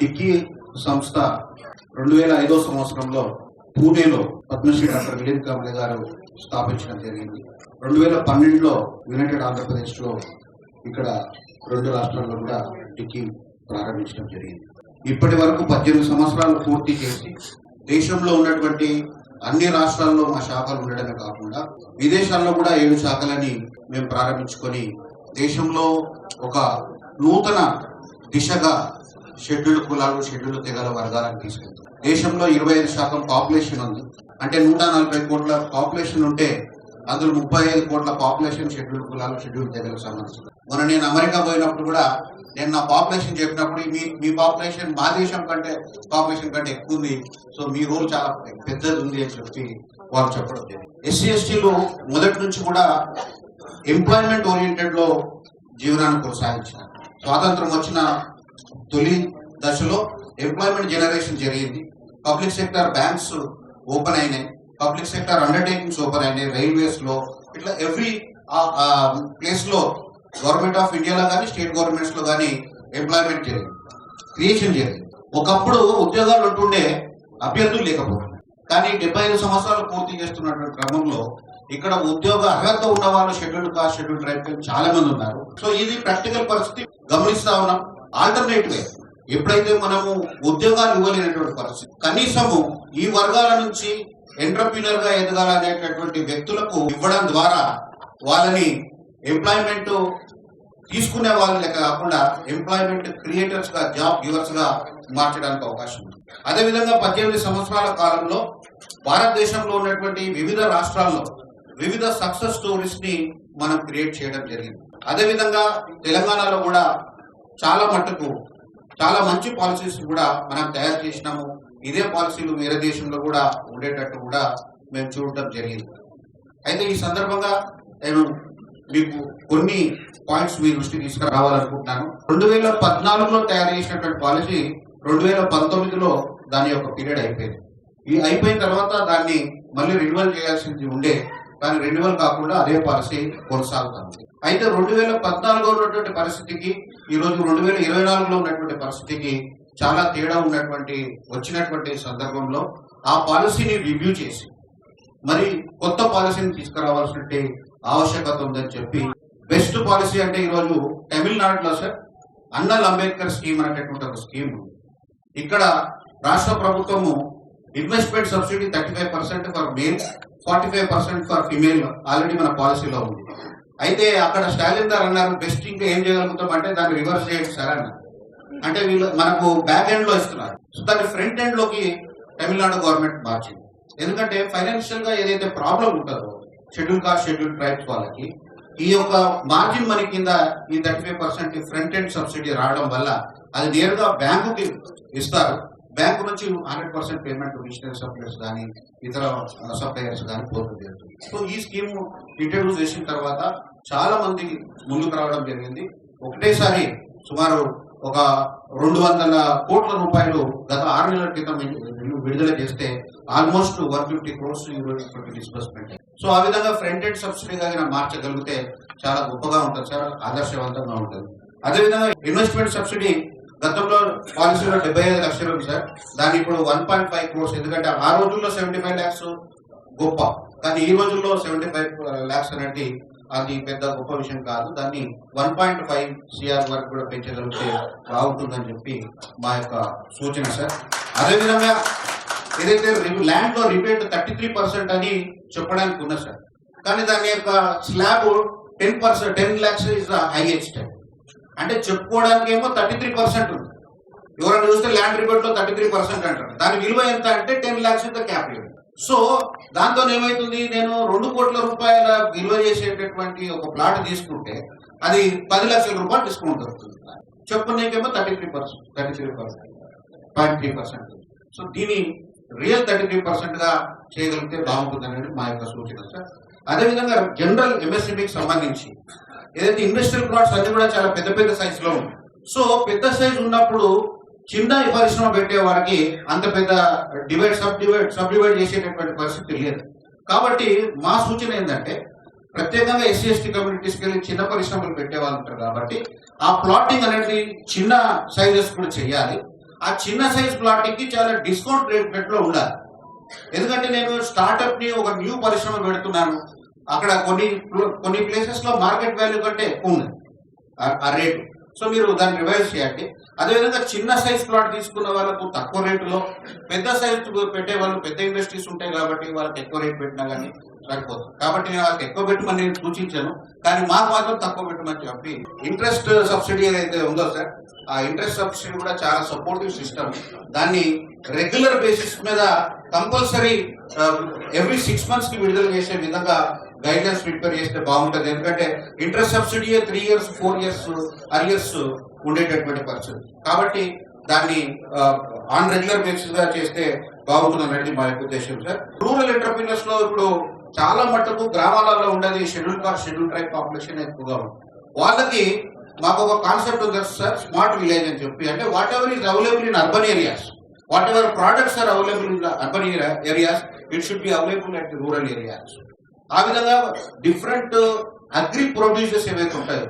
Dicky సంస్థ రెండు వేల ఐదో సంవత్సరంలో పూణేలో పద్మశ్రీ డాక్టర్ విలీన్ కాంబ్లే గారు స్థాపించడం జరిగింది. రెండు వేల పన్నెండులో యునైటెడ్ ఆంధ్రప్రదేశ్లో ఇక్కడ రెండు రాష్ట్రాల్లో కూడా డిక్కీ ప్రారంభించడం జరిగింది. ఇప్పటి వరకు పద్దెనిమిది సంవత్సరాలు పూర్తి చేసి దేశంలో ఉన్నటువంటి అన్ని రాష్ట్రాల్లో మా శాఖలు ఉండడమే కాకుండా విదేశాల్లో కూడా ఏడు శాఖలని మేము ప్రారంభించుకొని దేశంలో ఒక నూతన దిశగా షెడ్యూల్డ్ కులాలు షెడ్యూల్డ్ తెగల వర్గాలను తీసుకెళ్తాం. దేశంలో ఇరవై ఐదు శాతం పాపులేషన్ ఉంది. అంటే నూట నలభై కోట్ల పాపులేషన్ ఉంటే అందులో ముప్పై ఐదు కోట్ల పాపులేషన్ షెడ్యూల్డ్ కులాలు షెడ్యూల్డ్ తెగలకు సంబంధించింది. మొన్న నేను అమెరికా పోయినప్పుడు కూడా నేను నా పాపులేషన్ చెప్పినప్పుడు మీ మీ పాపులేషన్ మా దేశం కంటే పాపులేషన్ కంటే ఎక్కువ ఉంది. సో మీ రోల్ చాలా పెద్దది ఉంది అని చెప్పి వాళ్ళు చెప్పడం ఎస్సీ ఎస్టీలు మొదటి నుంచి కూడా ఎంప్లాయ్మెంట్ ఓరియంటెడ్లో జీవనాన్ని కొనసాగించారు. స్వాతంత్రం వచ్చిన తొలి దశలో ఎంప్లాయ్మెంట్ జనరేషన్ జరిగింది. పబ్లిక్ సెక్టర్ బ్యాంక్స్ ఓపెన్ అయినాయి. పబ్లిక్ సెక్టర్ అండర్టేకింగ్స్ ఓపెన్ అయినాయి. రైల్వేస్లో ఇట్లా ఎవ్రీ ప్లేస్లో గవర్నమెంట్ ఆఫ్ ఇండియాలో కానీ స్టేట్ గవర్నమెంట్స్లో కానీ ఎంప్లాయ్మెంట్ జరిగింది. క్రియేషన్ జరిగింది. ఒకప్పుడు ఉద్యోగాలు ఉంటుండే అభ్యర్థులు లేకపోయింది కానీ డెబ్బై ఐదు సంవత్సరాలు పూర్తి చేస్తున్నటువంటి క్రమంలో ఇక్కడ ఉద్యోగ అర్హత ఉన్న వాళ్ళు షెడ్యూల్ కాస్ట్ షెడ్యూల్ ట్రైబ్ చాలా మంది ఉన్నారు. సో ఇది ప్రాక్టికల్ పరిస్థితి గమనిస్తా ఉన్నాం. ఆల్టర్నేటివ్ ఎప్పుడైతే మనము ఉద్యోగాలు ఇవ్వలేనటువంటి పరిస్థితి కనీసము ఈ వర్గాల నుంచి ఎంటర్ప్రీనర్గా ఎదగాలనేటటువంటి వ్యక్తులకు ఇవ్వడం ద్వారా వాళ్ళని ఎంప్లాయ్మెంట్ తీసుకునే వాళ్ళ లెక్క కాకుండా ఎంప్లాయ్మెంట్ క్రియేటర్స్గా జాబ్ గివర్స్గా మార్చడానికి అవకాశం ఉంది. అదేవిధంగా పద్దెనిమిది సంవత్సరాల కాలంలో భారతదేశంలో ఉన్నటువంటి వివిధ రాష్ట్రాల్లో వివిధ సక్సెస్ స్టోరీస్ని మనం క్రియేట్ చేయడం జరిగింది. అదేవిధంగా తెలంగాణలో కూడా చాలా మట్టుకు చాలా మంచి పాలసీస్ కూడా మనం తయారు చేసినాము. ఇదే పాలసీలు వేరే దేశంలో కూడా ఉండేటట్టు కూడా మేము చూడటం జరిగింది. అయితే ఈ సందర్భంగా నేను మీకు కొన్ని పాయింట్స్ మీ దృష్టి తీసుకురావాలనుకుంటున్నాను. రెండు వేల పద్నాలుగులో తయారు చేసినటువంటి పాలసీ రెండు వేల పంతొమ్మిదిలో దాని యొక్క పీరియడ్ అయిపోయింది. ఈ అయిపోయిన తర్వాత దాన్ని మళ్ళీ రిన్యువల్ చేయాల్సింది ఉండే కానీ రెన్యువల్ కాకుండా అదే పాలసీ కొనసాగుతుంది. అయితే రెండు వేల పద్నాలుగులో ఉన్నటువంటి పరిస్థితికి ఈ రోజు రెండు వేల ఇరవై నాలుగులో ఉన్నటువంటి పరిస్థితికి చాలా తేడా ఉన్నటువంటి వచ్చినటువంటి సందర్భంలో ఆ పాలసీని రివ్యూ చేసి మరి కొత్త పాలసీని తీసుకురావాల్సినటువంటి ఆవశ్యకత ఉందని చెప్పి బెస్ట్ పాలసీ అంటే ఈరోజు తమిళనాడులో సార్ అన్నల్ అంబేద్కర్ స్కీమ్ అనేటటువంటి ఒక స్కీమ్ ఉంది. ఇక్కడ రాష్ట్ర ప్రభుత్వము investment subsidy thirty five percent for male forty five percent for female already మన పాలసీలో ఉంది. అయితే అక్కడ స్టాలిన్ గారు అన్నారు బెస్ట్ ఇంకా ఏం చేయగలుగుతాం? అంటే దాన్ని రివర్స్ చేయండి సార్ అన్నారు. అంటే వీళ్ళు మనకు బ్యాక్ ఎండ్లో ఇస్తున్నారు. సో దాన్ని ఫ్రంట్ ఎండ్లోకి తమిళనాడు గవర్నమెంట్ మార్చింది. ఎందుకంటే ఫైనాన్షియల్గా ఏదైతే ప్రాబ్లం ఉంటుందో షెడ్యూల్ కాస్ట్ షెడ్యూల్ ట్రైబ్స్ వాళ్ళకి ఈ యొక్క మార్జిన్ మనీ కింద ఈ thirty five percent front end subsidy రావడం వల్ల అది నేరుగా బ్యాంకుకి ఇస్తారు. బ్యాంకు నుంచి hundred percent payment machinery suppliers కానీ ఇతర సప్లైయర్స్ కానీ పోతుంది సో ఈ స్కీమ్ ఇంట్రడ్యూస్ చేసిన తర్వాత చాలా మంది ముందుకు రావడం జరిగింది. ఒకటేసారి సుమారు ఒక రెండు వందల కోట్ల రూపాయలు గత ఆరు నెలల క్రితం విడుదల చేస్తే almost one fifty crores disbursement so ఆ విధంగా ఫ్రంట్ ఎండ్ సబ్సిడీగా మార్చగలిగితే చాలా గొప్పగా ఉంటుంది సార్ ఆదర్శవంతంగా ఉంటుంది. అదేవిధంగా ఇన్వెస్ట్మెంట్ సబ్సిడీ గతంలో పాలసీలో డెబ్బై ఐదు లక్షలు ఉంది సార్. దాన్ని ఇప్పుడు వన్ పాయింట్ ఫైవ్ క్రోర్స్. ఎందుకంటే ఆ రోజుల్లో సెవెంటీ ఫైవ్ ల్యాక్స్ గొప్ప. కానీ ఈ రోజుల్లో సెవెంటీ ఫైవ్ ల్యాక్స్ అనేది అది పెద్ద గొప్ప విషయం కాదు. దాన్ని వన్ పాయింట్ ఫైవ్ సిఆర్ వరకు కూడా పెంచగలిగితే బాగుంటుందని చెప్పి మా యొక్క సూచన సార్. అదేవిధంగా ఏదైతే ల్యాండ్లో రిపేట్ థర్టీ త్రీ పర్సెంట్ అని చెప్పడానికి ఉన్నది సార్. కానీ దాని యొక్క slab ten percent ten lakhs is the highest. అంటే చెప్పుకోవడానికి ఏమో థర్టీ త్రీ పర్సెంట్ ఉంది. ఎవరైనా చూస్తే ల్యాండ్ రిపోర్ట్లో థర్టీ త్రీ పర్సెంట్ అంటారు. దాని విలువ ఎంత అంటే టెన్ ల్యాక్స్ ఇంత క్యాపిటల్ సో దాంతో ఏమైతుంది? నేను రెండు కోట్ల రూపాయల విలువ చేసేటటువంటి ఒక ప్లాట్ తీసుకుంటే అది పది లక్షల రూపాయలు డిస్కౌంట్ దొరుకుతుంది చెప్పుకునేకేమో thirty three percent thirty three percent point three percent so దీని రియల్ థర్టీ త్రీ పర్సెంట్గా చేయగలిగితే బాగుంటుంది అనేది మా యొక్క సూచన సార్. అదేవిధంగా జనరల్ ఎంఎస్ఎంఈకి సంబంధించి ఏదైతే ఇండస్ట్రియల్ ప్లాట్స్ అన్ని కూడా చాలా పెద్ద పెద్ద సైజులో లో సో పెద్ద సైజ్ ఉన్నప్పుడు చిన్న పరిశ్రమ పెట్టే వారికి అంత పెద్ద divide sub divide sub divide చేసేటటువంటి పరిస్థితి లేదు. కాబట్టి మా సూచన ఏంటంటే ప్రత్యేకంగా ఎస్సీ ఎస్టీ కమ్యూనిటీస్కి వెళ్ళి చిన్న పరిశ్రమలు పెట్టే వాళ్ళు ఉంటారు కాబట్టి ఆ ప్లాటింగ్ అనేది చిన్న సైజెస్ కూడా చేయాలి. ఆ చిన్న సైజ్ ప్లాట్కి చాలా డిస్కౌంట్ రేట్ రేట్లో ఉండాలి. ఎందుకంటే నేను స్టార్టప్ని ఒక న్యూ పరిశ్రమ పెడుతున్నాను. అక్కడ కొన్ని కొన్ని ప్లేసెస్లో మార్కెట్ వాల్యూ కంటే ఎక్కువ ఉంది ఆ- రేటు. సో మీరు దాన్ని రివైజ్ చేయండి. అదేవిధంగా చిన్న సైజ్ ప్లాట్ తీసుకున్న వాళ్ళకు తక్కువ రేటులో పెద్ద సైజ్ పెట్టే వాళ్ళు పెద్ద ఇండస్ట్రీస్ ఉంటాయి కాబట్టి వాళ్ళకి ఎక్కువ రేట్ పెట్టినా కానీ సరిపోతుంది కాబట్టి నేను వాళ్ళకి ఎక్కువ పెట్టమని నేను సూచించాను. కానీ మాకు మాత్రం తక్కువ పెట్టమని చెప్పి ఇంట్రెస్ట్ సబ్సిడీ ఏదైతే ఉందో సార్ ఆ ఇంట్రెస్ట్ సబ్సిడీ కూడా చాలా సపోర్టివ్ సిస్టమ్. దాన్ని రెగ్యులర్ బేసిస్ మీద కంపల్సరీ ఎవ్రీ సిక్స్ మంత్స్కి విడుదల చేసే విధంగా గైడెన్స్ ప్రిపేర్ చేస్తే బాగుంటుంది. ఎందుకంటే interest subsidy three years four years arrears ఉండేటటువంటి పరిస్థితి. కాబట్టి దాన్ని ఆన్ రెగ్యులర్ బేసిస్గా చేస్తే బాగుంటుంది అనేది మా యొక్క ఉద్దేశం సార్ రూరల్ ఎంటర్ప్రీనర్స్లో ఇప్పుడు చాలా మటుకు గ్రామాలలో ఉండేది schedule caste schedule tribe population ఎక్కువగా ఉంది. వాళ్ళకి మాకు ఒక కాన్సెప్ట్ ఉంది సార్ స్మార్ట్ విలేజ్ అని చెప్పి. అంటే whatever is available in urban areas whatever products are available in urban areas it should be available at rural areas ఆ విధంగా డిఫరెంట్ అగ్రి ప్రొడ్యూసర్స్ ఏవైతే ఉంటాయో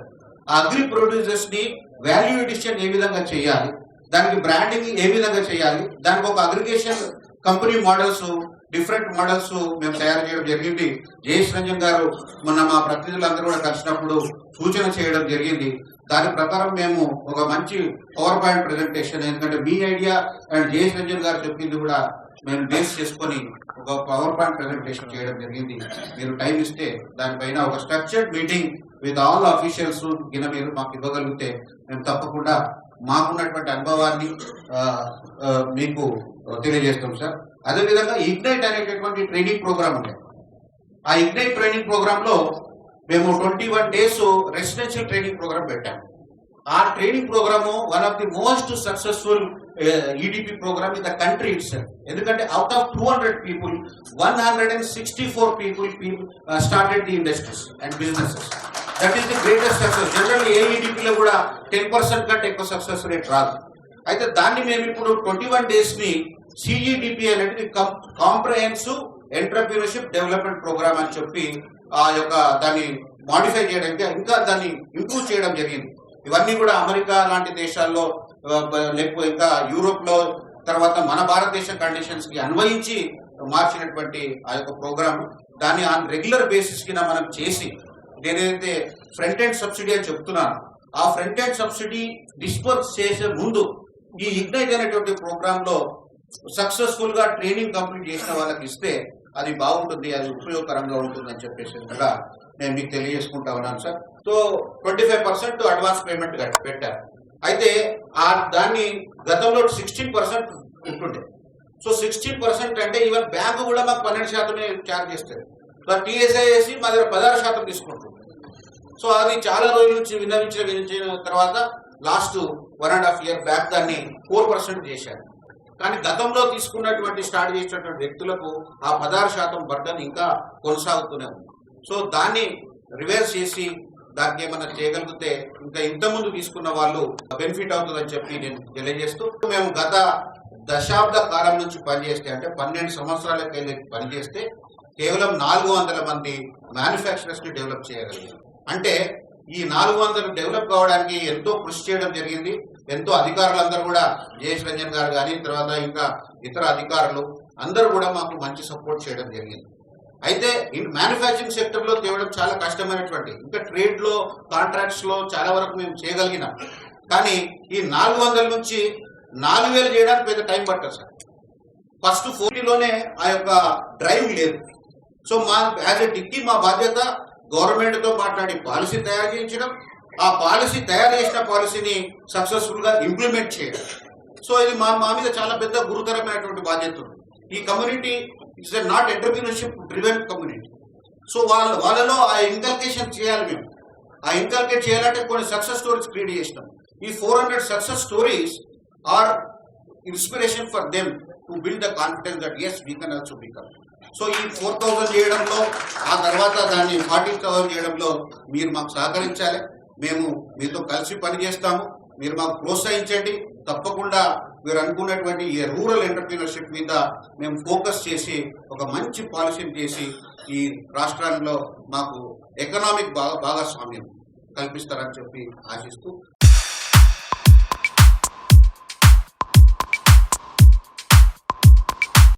ఆ అగ్రి ప్రొడ్యూసర్స్ని వాల్యూ ఎడిషన్ ఏ విధంగా చేయాలి దానికి బ్రాండింగ్ ఏ విధంగా చేయాలి దానికి ఒక aggregation company models different models మేము తయారు చేయడం జరిగింది. జయేష్ రంజన్ గారు మొన్న మా ప్రతినిధులందరూ కూడా కలిసినప్పుడు సూచన చేయడం జరిగింది. దాని ప్రకారం మేము ఒక మంచి పవర్ పాయింట్ ప్రెజెంటేషన్ ఎందుకంటే మీ ఐడియా అండ్ జయేష్ రంజన్ గారు చెప్పింది కూడా మేము బేస్ చేసుకొని ఒక పవర్ పాయింట్ ప్రెజెంటేషన్ చేయడం జరిగింది. మీరు టైం ఇస్తే దానిపైన ఒక structured meeting with all officials గిన మీరు మాకు ఇవ్వగలిగితే మేము తప్పకుండా మాకున్నటువంటి అనుభవాన్ని మీకు తెలియజేస్తాం సార్. అదేవిధంగా ఇగ్నైట్ అనేటటువంటి ట్రైనింగ్ ప్రోగ్రామ్ ఉంది. ఆ ఇగ్నైట్ ట్రైనింగ్ ప్రోగ్రామ్లో మేము twenty one days residential training programme పెట్టాము. ఆ training programme one of the most successful EDP programme in the country it's ఎందుకంటే out of two hundred people one hundred and sixty four people started the industries and businesses that is the greatest success general a ఈడిపిలో కూడా ten percent కంటే ఎక్కువ success rate రాదు. అయితే దాన్ని మేము ఇప్పుడు twenty one డేస్ని సిఈడిపి అనేది కాంప్రహెన్సివ్ ఎంటర్ప్రీనర్షిప్ డెవలప్మెంట్ ప్రోగ్రామ్ అని చెప్పి ఆ యొక్క దాన్ని మాడిఫై చేయడానికి ఇంకా దాన్ని ఇంప్రూవ్ చేయడం జరిగింది. ఇవన్నీ కూడా అమెరికా లాంటి దేశాల్లో లేకపోతే ఇంకా యూరోప్లో తర్వాత మన భారతదేశ కండిషన్స్కి అన్వయించి మార్చినటువంటి ఆ యొక్క ప్రోగ్రామ్ దాన్ని ఆన్ రెగ్యులర్ బేసిస్ కింద మనం చేసి నేనైతే ఫ్రంట్ ఎండ్ సబ్సిడీ అని చెప్తున్నాను. ఆ ఫ్రంట్ ఎండ్ సబ్సిడీ డిస్పర్స్ చేసే ముందు ఈ ఇగ్నైట్ అనేటువంటి ప్రోగ్రాంలో సక్సెస్ఫుల్గా ట్రైనింగ్ కంప్లీట్ చేసిన వాళ్ళకి ఇస్తే అది బాగుంటుంది అది ఉపయోగకరంగా ఉంటుంది అని చెప్పేసి కూడా నేను మీకు తెలియజేసుకుంటా ఉన్నాను sir. So twenty five percent advance payment పెట్టారు. అయితే ఆ దాన్ని గతంలో సిక్స్టీన్ పర్సెంట్ ఉంటుండే. సో సిక్స్టీన్ పర్సెంట్ అంటే ఈవెన్ బ్యాంకు కూడా మాకు పన్నెండు శాతమే ఛార్జ్ చేస్తుంది. సో టీఎస్ఐ వేసి మా దగ్గర పదహారు శాతం తీసుకుంటుంది సో అది చాలా రోజుల నుంచి విన్నవించిన వినించిన తర్వాత last one and half year back దాన్ని ఫోర్ పర్సెంట్ చేశారు. కానీ గతంలో తీసుకున్నటువంటి స్టార్ట్ చేసినటువంటి వ్యక్తులకు ఆ పదహారు శాతం బర్డన్ ఇంకా కొనసాగుతూనే ఉంది. సో దాన్ని రివర్స్ చేసి దానికి ఏమైనా చేయగలిగితే ఇంకా ఇంతకుముందు తీసుకున్న వాళ్ళు బెనిఫిట్ అవుతుందని చెప్పి నేను తెలియజేస్తూ మేము గత దశాబ్ద కాలం నుంచి పనిచేస్తే అంటే పన్నెండు సంవత్సరాలకి వెళ్ళి పనిచేస్తే కేవలం నాలుగు వందల మంది మ్యానుఫ్యాక్చరర్స్ని డెవలప్ చేయగలిగాం. అంటే ఈ నాలుగు వందలు డెవలప్ కావడానికి ఎంతో కృషి చేయడం జరిగింది. ఎంతో అధికారులందరూ కూడా జయేష్ రంజన్ గారు కానీ తర్వాత ఇంకా ఇతర అధికారులు అందరూ కూడా మాకు మంచి సపోర్ట్ చేయడం జరిగింది. అయితే ఈ మ్యానుఫ్యాక్చరింగ్ సెక్టర్లో తేవడం చాలా కష్టమైనటువంటి ఇంకా ట్రేడ్లో కాంట్రాక్ట్స్లో చాలా వరకు మేము చేయగలిగినాం. కానీ ఈ నాలుగు వందల నుంచి నాలుగు వేలు చేయడానికి పెద్ద టైం పట్టదు సార్. ఫస్ట్ ఫోర్టీలోనే ఆ యొక్క డ్రైవ్ లేదు. సో మా యాజ్ ఎ డిక్కీ మా బాధ్యత గవర్నమెంట్తో మాట్లాడి పాలసీ తయారు చేయించడం ఆ పాలసీ తయారు చేసిన పాలసీని సక్సెస్ఫుల్గా ఇంప్లిమెంట్ చేయడం. సో ఇది మా మా మీద చాలా పెద్ద గురుతరమైనటువంటి బాధ్యత ఉంది. ఈ community it's not entrepreneurship driven community. So వాళ్ళ వాళ్ళలో ఆ ఇన్కల్కేషన్ చేయాలి మేము. ఆ ఇన్కల్కేట్ చేయాలంటే కొన్ని సక్సెస్ స్టోరీస్ క్రియేట్ చేసినాం. ఈ four hundred success stories are inspiration for them to build the confidence that yes we can also become so ఈ ఫోర్ థౌజండ్ చేయడంలో ఆ తర్వాత దాన్ని ఫార్టీ థౌసండ్ చేయడంలో మీరు మాకు సహకరించాలి. మేము మీతో కలిసి పనిచేస్తాము. మీరు మాకు ప్రోత్సహించండి. తప్పకుండా మీరు అనుకున్నటువంటి ఈ రూరల్ ఎంటర్ప్రీనర్షిప్ మీద మేము ఫోకస్ చేసి ఒక మంచి పాలసీని చేసి ఈ రాష్ట్రాల్లో మాకు ఎకనామిక్ భాగ భాగస్వామ్యం కల్పిస్తారని చెప్పి ఆశిస్తూ